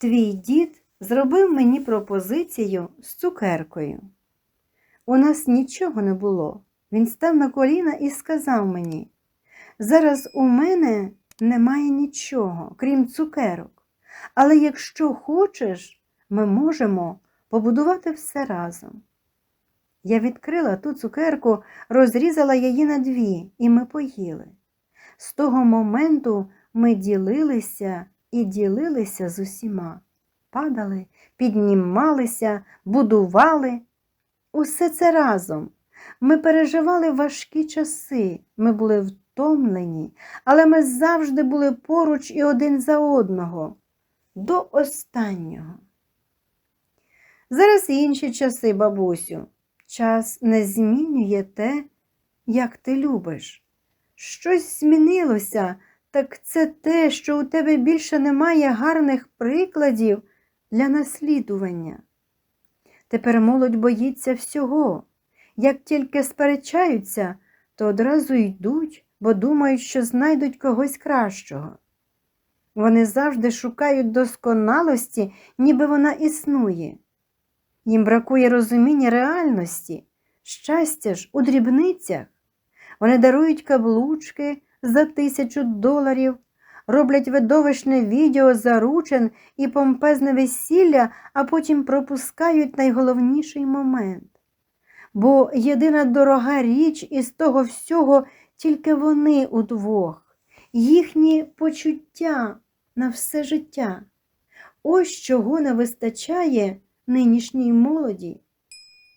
Твій дід зробив мені пропозицію з цукеркою. У нас нічого не було. Він став на коліна і сказав мені: зараз у мене немає нічого, крім цукерок. Але якщо хочеш, ми можемо побудувати все разом. Я відкрила ту цукерку, розрізала її на дві, і ми поїли. З того моменту ми ділилися і ділилися з усіма. Падали, піднімалися, будували. Усе це разом. Ми переживали важкі часи, ми були втомлені, але ми завжди були поруч і один за одного. До останнього. Зараз інші часи, бабусю. Час не змінює те, як ти любиш. Щось змінилося, так це те, що у тебе більше немає гарних прикладів для наслідування. Тепер молодь боїться всього. Як тільки сперечаються, то одразу йдуть, бо думають, що знайдуть когось кращого. Вони завжди шукають досконалості, ніби вона існує. Їм бракує розуміння реальності, щастя ж у дрібницях. Вони дарують каблучки за тисячу доларів, роблять видовищне відео заручин і помпезне весілля, а потім пропускають найголовніший момент. Бо єдина дорога річ із того всього тільки вони удвох, їхні почуття на все життя. Ось чого не вистачає нинішній молоді,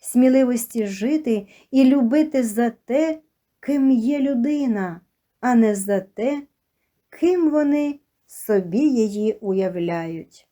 сміливості жити і любити за те, ким є людина, а не за те, ким вони собі її уявляють.